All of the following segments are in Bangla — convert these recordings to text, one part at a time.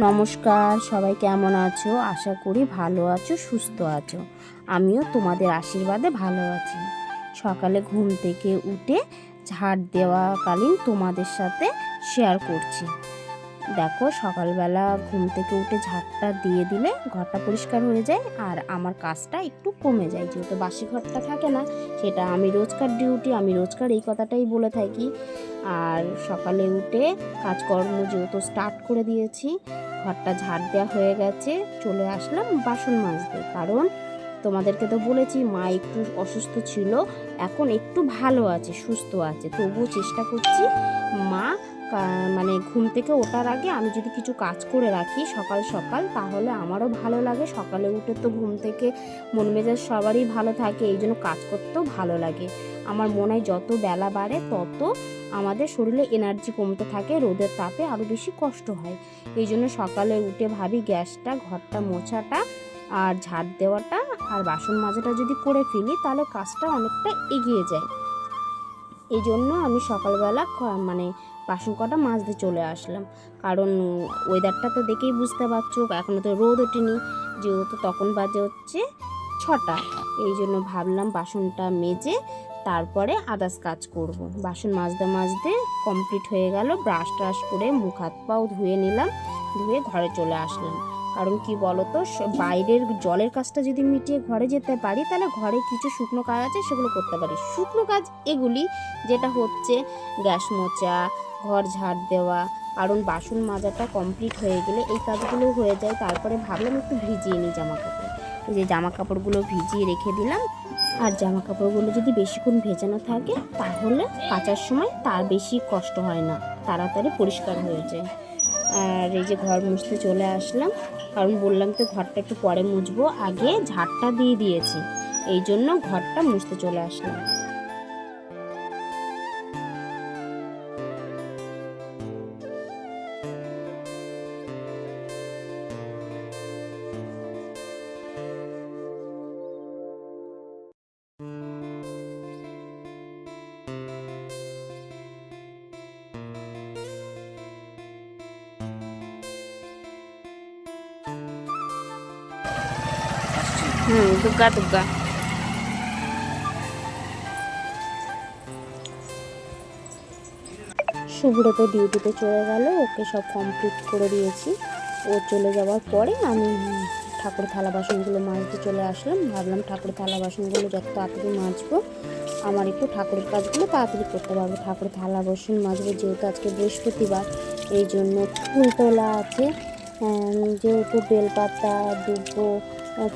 নমস্কার, সবাই কেমন আছো? আশা করি ভালো আছো, সুস্থ আছো। আমিও তোমাদের আশীর্বাদে ভালো আছি। সকালে ঘুম থেকে উঠে ঝাড় দেওয়াকালীন তোমাদের সাথে শেয়ার করছি। দেখো, সকালবেলা ঘুম থেকে উঠে ঝাড়টা দিয়ে দিলে ঘরটা পরিষ্কার হয়ে যায় আর আমার কাজটা একটু কমে যায়। যেহেতু বাসি ঘরটা থাকে না, সেটা আমি রোজকার ডিউটি, আমি রোজকার এই কথাটাই বলে থাকি। আর সকালে উঠে কাজকর্ম যেহেতু স্টার্ট করে দিয়েছি, ঘরটা ঝাড় দেওয়া হয়ে গেছে, চলে আসলাম বাসন মাজতে। কারণ তোমাদেরকে তো বলেছি, মা একটু অসুস্থ ছিল, এখন একটু ভালো আছে, সুস্থ আছে। তবুও চেষ্টা করছি মা মানে ঘুম থেকে ওঠার আগে আমি যদি কিছু কাজ করে রাখি সকাল সকাল, তাহলে আমারও ভালো লাগে। সকালে উঠে তো ঘুম থেকে মন মেজাজ সবারই ভালো থাকে, এই জন্য কাজ করতেও ভালো লাগে। আমার মনে হয় যত বেলা বাড়ে তত আমাদের শরীরে এনার্জি কমতে থাকে, রোদের তাপে আরও বেশি কষ্ট হয়। এই জন্য সকালে উঠে ভাবি গ্যাসটা, ঘরটা মোছাটা আর ঝাড় দেওয়াটা আর বাসন মাজাটা যদি করে ফেলি তাহলে কাজটা অনেকটা এগিয়ে যায়। এই জন্য আমি সকালবেলা মানে বাসন কটা মাজতে চলে আসলাম। কারণ ওয়েদারটা তো দেখেই বুঝতে পারছ এখনও তো রোদ ওঠেনি। যেহেতু তখন বাজে হচ্ছে ছটা, এই জন্য ভাবলাম বাসনটা মেজে তারপরে আদার্স কাজ করব। বাসন মাজতে মাজতে কমপ্লিট হয়ে গেল ব্রাশ ট্রাশ করে মুখ হাত পাও ধুয়ে নিলাম, ধুয়ে ঘরে চলে আসলাম। কারণ কি বলতো বাইরের জলের কাজটা যদি মিটিয়ে ঘরে যেতে পারি, তাহলে ঘরে কিছু শুকনো কাজ আছে, সেগুলো করতে পারি। শুকনো কাজ এগুলি, যেটা হচ্ছে গ্যাস মোচা ঘর ঝাড় দেওয়া, কারণ বাসন মাজাটা কমপ্লিট হয়ে গেলে এই কাজগুলো হয়ে যায়। তারপরে ভাবলাম একটু ভিজিয়ে নিই জামা কাপড় যে জামা কাপড়গুলো ভিজিয়ে রেখে দিলাম, আর জামা কাপড়গুলো যদি বেশিক্ষণ ভেজানো থাকে, তাহলে কাচার সময় তার বেশি কষ্ট হয় না, তাড়াতাড়ি পরিষ্কার হয়ে যায়। আর এই যে ঘর মুছতে চলে আসলাম। কারণ বললাম তো ঘরটা একটু পরে মুছবো। আগে ঝাড়টা দিয়ে দিয়েছি। এই জন্য ঘরটা মুছতে চলে আসলাম। হুম দুগ্গা দুগ্গা শুভ্রত ডিউটিতে চলে গেল, ওকে সব কমপ্লিট করে দিয়েছি। ও চলে যাওয়ার পরে আমি ঠাকুর থালা বাসনগুলো মাজতে চলে আসলাম। ভাবলাম ঠাকুর থালা বাসনগুলো যত তাড়াতাড়ি মাজবো, আমার একটু ঠাকুরের কাজগুলো তাড়াতাড়ি করতে পারব। ঠাকুর থালা বাসন মাজবো, যেহেতু আজকে বৃহস্পতিবার, এই জন্য ফুল তোলা আছে। যেহেতু বেলপাতা, দুব্বো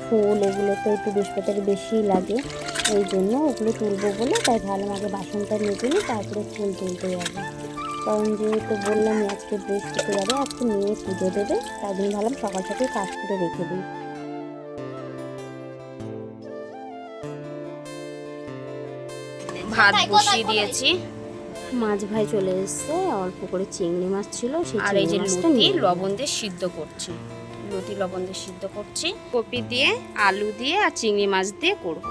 ফুল এগুলো তো একটু বৃহস্পতিবার বেশি লাগে। এই জন্য ওগুলো তুলবো বলে তাই ভাবলাম আগে বাসনটা মেজে নিই তারপরে ফুল তুলতে যাব। কারণ যেহেতু বললাম আজকে বৃহস্পতিবারে আজকে মেয়ে পুজো দেবে তাই জন্য ভাবলাম সকাল সকাল কাজ করে রেখে দিই। ভাত বসিয়ে দিয়েছি। মাছ ভাই চলে এসেছে অল্প করে চিংড়ি মাছ ছিল সেই আর এই যে নিয়ে লবণ দিয়ে সিদ্ধ করছি। লুতি লবণ দিয়ে সিদ্ধ করছি। কপি দিয়ে আলু দিয়ে আর চিংড়ি মাছ দিয়ে করব।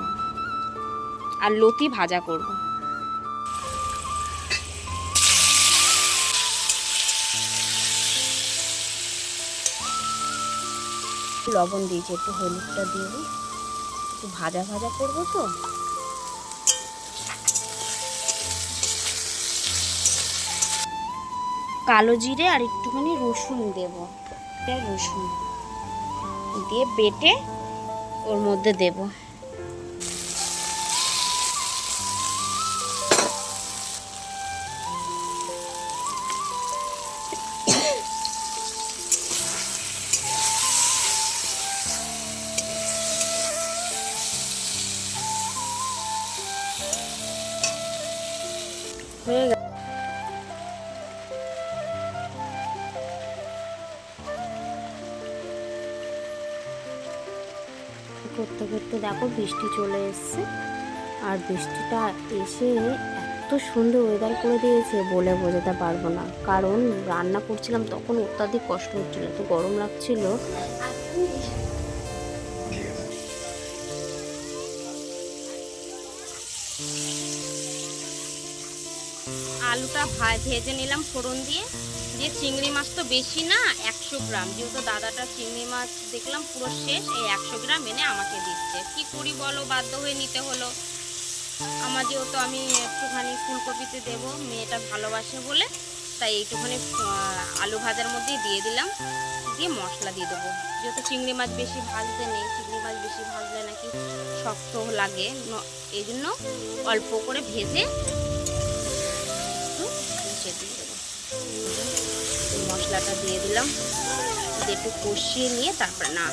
আর লতি ভাজা করব। লবণ দিয়েছি একটু হলুদটা দিয়ে। একটু ভাজা ভাজা করব তো। কালো জিরে আর একটুখানি রসুন দেব। রসুন দিয়ে বেটে ওর মধ্যে দেব। হয়ে করতে করতে দেখো বৃষ্টি চলে এসছে। আর বৃষ্টিটা এসে এত সুন্দর ওয়েদার করে দিয়েছে বলে বোঝাতে পারব না। কারণ রান্না করছিলাম তখন অত্যাধিক কষ্ট হচ্ছিল তো গরম লাগছিল। আলুটা ভেজে নিলাম ফোড়ন দিয়ে। যে চিংড়ি মাছ তো বেশি না, একশো গ্রাম। যেহেতু দাদাটা চিংড়ি মাছ দেখলাম পুরো শেষ, এই একশো গ্রাম এনে আমাকে দিচ্ছে। কি করি বলো, বাধ্য হয়ে নিতে হলো। আমার যেহেতু আমি একটুখানি ফুলকপিতে দেব, মেয়েটা ভালোবাসে বলে। তাই এইটুখানি আলু ভাজার মধ্যেই দিয়ে দিলাম। দিয়ে মশলা দিয়ে দেবো। যেহেতু চিংড়ি মাছ বেশি ভাজতে নেই, চিংড়ি মাছ বেশি ভাজলে নাকি শক্ত লাগে। এই জন্য অল্প করে ভেজে মশলাটা দিয়ে দিলাম। একটু কষিয়ে নিয়ে তারপরে না,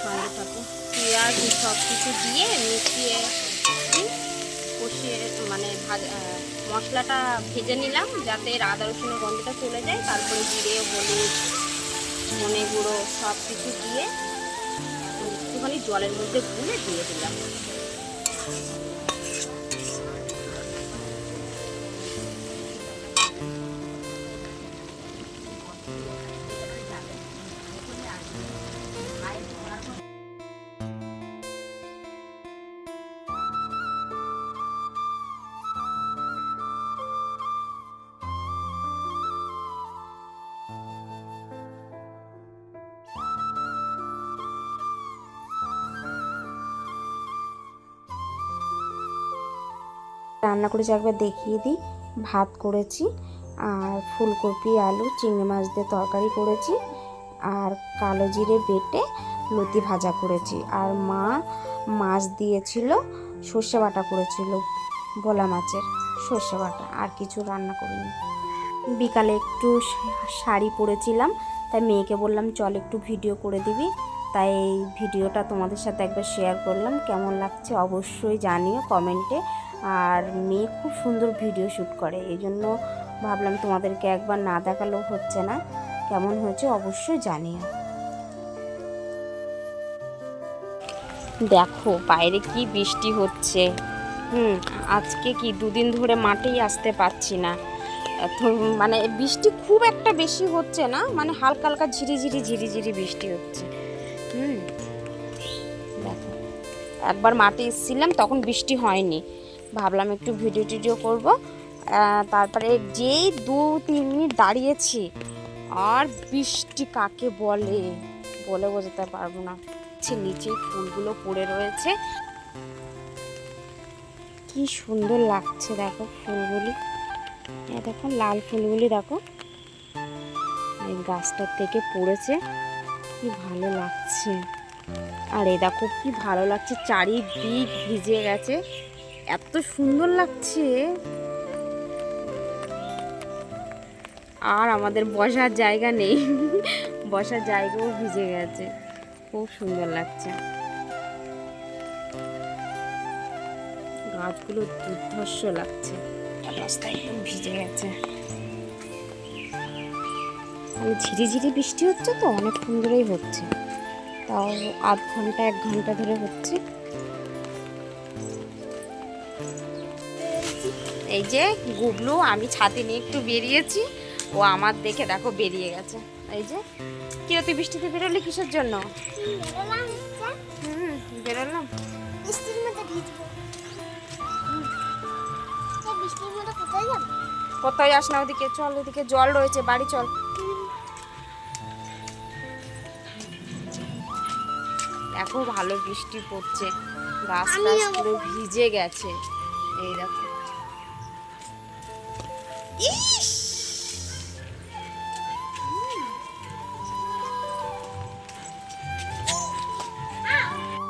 সঙ্গে থাকো। পেঁয়াজ সব কিছু দিয়ে মিশিয়ে কষিয়ে মানে ভাজা মশলাটা ভেজে নিলাম যাতে আদা রসুনের গন্ধটা চলে যায়। তারপরে জিরে, হলুদ, ধনে গুঁড়ো সব কিছু দিয়ে একটুখানি জলের মধ্যে গুলে দিয়ে দিলাম। রান্না করেছি, একবার দেখিয়ে দিই। ভাত করেছি, আর ফুলকপি, আলু, চিংড়ি মাছ দিয়ে তরকারি করেছি, আর কালো জিরে বেটে লতি ভাজা করেছি। আর মা মাছ দিয়েছিল, সর্ষে বাটা করেছিল, ভোলা মাছের সর্ষে বাটা, আর কিছু রান্না করিনি। বিকালে একটু শাড়ি পরেছিলাম, তাই মেয়েকে বললাম, চল একটু ভিডিও করে দিবি। তাই এই ভিডিওটা তোমাদের সাথে একবার শেয়ার করলাম। কেমন লাগছে অবশ্যই জানিও কমেন্টে। আর মেয়ে খুব সুন্দর ভিডিও শ্যুট করে। এই জন্য ভাবলাম তোমাদেরকে একবার না দেখালেও হচ্ছে না। কেমন হয়েছে অবশ্যই জানিও। দেখো, বাইরে কি বৃষ্টি হচ্ছে। হুম, আজকে কি দুদিন ধরে মাঠেই আসতে পারছি না। মানে বৃষ্টি খুব একটা বেশি হচ্ছে না মানে হালকা হালকা ঝিরিঝিরি ঝিরিঝিরি বৃষ্টি হচ্ছে। হুম একবার মাঠে এসেছিলাম, তখন বৃষ্টি হয়নি। ভাবলাম একটু ভিডিও টিডিও করব। তারপরে যেই দু তিন মিনিট দাঁড়িয়েছি, আর বৃষ্টি কাকে বলে? বলে বোঝাতে পারব না। নিচেই ফুলগুলো পড়ে রয়েছে। কি সুন্দর লাগছে দেখো ফুলগুলি। দেখো, লাল ফুলগুলি দেখো। এই গাছটার থেকে পড়েছে। কি ভালো লাগছে। আর এ দেখো, কি ভালো লাগছে, চারিদিক ভিজে গেছে। এত সুন্দর লাগছে। আর আমাদের বসার জায়গা নেই। বসার জায়গাও ভিজে গেছে। খুব সুন্দর লাগছে। গাছগুলো দুর্ধর্ষ লাগছে। রাস্তা একদম ভিজে গেছে। আর ঝিরিঝিরি বৃষ্টি হচ্ছে তো, অনেকক্ষণ ধরেই হচ্ছে। তাও আধ ঘণ্টা, এক ঘণ্টা ধরে হচ্ছে। এই যে গুবলু, আমি ছাতি নিয়ে একটু বেরিয়েছি। ও আমার দেখে দেখো বেরিয়ে গেছে। এই যে কিরে তুই বৃষ্টিতে বেরোলি কিসের জন্য? কোথায় আস না ওদিকে? চল ওদিকে, জল রয়েছে, বাড়ি চল। দেখো ভালো বৃষ্টি পড়ছে। গাছ পুরো ভিজে গেছে। এই দেখো।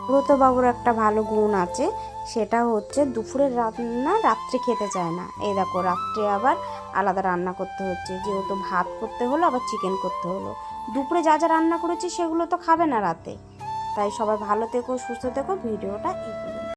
ব্রতবাবুর একটা ভালো গুণ আছে, সেটা হচ্ছে দুপুরের রান্না রাত্রে খেতে চায় না এই দেখো, রাত্রে আবার আলাদা রান্না করতে হচ্ছে, যেহেতু ভাত করতে হলো, আবার চিকেন করতে হলো দুপুরে যা যা রান্না করেছি, সেগুলো তো খাবে না রাতে তাই সবাই ভালো থেকো, সুস্থ থেকো, ভিডিওটা পর্যন্ত।